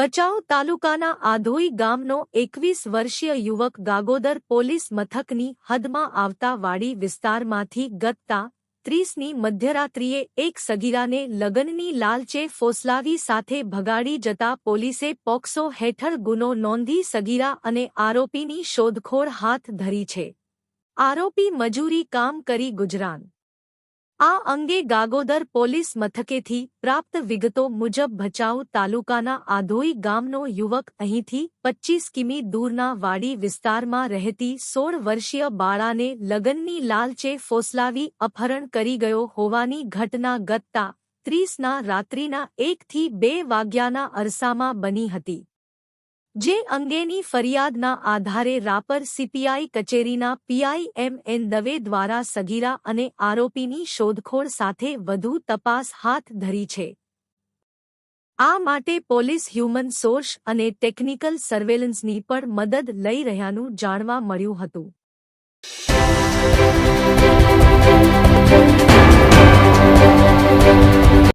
ભચાઉ તાલુકાના આધોઈ ગામનો એકવીસ વર્ષીય યુવક ગાગોદર પોલીસ મથકની હદમાં આવતા વાડી વિસ્તારમાંથી ગતતા ત્રીસની મધ્યરાત્રિએ એક સગીરાને લગ્નની લાલચે ફોસલાવી સાથે ભગાડી જતા પોલીસે પોક્સો હેઠળ ગુનો નોંધી સગીરા અને આરોપીની શોધખોળ હાથ ધરી છે. આરોપી મજૂરી કામ કરી ગુજરાન. આ અંગે ગાગોદર પોલીસ મથકેથી પ્રાપ્ત વિગતો મુજબ ભચાઉ તાલુકાના આધોઈ ગામનો યુવક અહીંથી પચ્ચીસ કિમી દૂરના વાડી વિસ્તારમાં રહેતી સોળ વર્ષીય બાળાને લગનની લાલચે ફોસલાવી અપહરણ કરી ગયો હોવાની ઘટના ગત્તા ત્રીસના રાત્રિના એકથી બે વાગ્યાના અરસામાં બની હતી. જે અંગેની ફરિયાદના આધારે રાપર સીપીઆઈ કચેરીના પીઆઈ એમ એન દવે દ્વારા સગીરા અને આરોપીની શોધખોળ સાથે વધુ તપાસ હાથ ધરી છે. આ માટે પોલીસ હ્યુમન સોર્સ અને ટેકનિકલ સર્વેલન્સની પણ મદદ લઈ રહ્યાનું જાણવા મળ્યું હતું.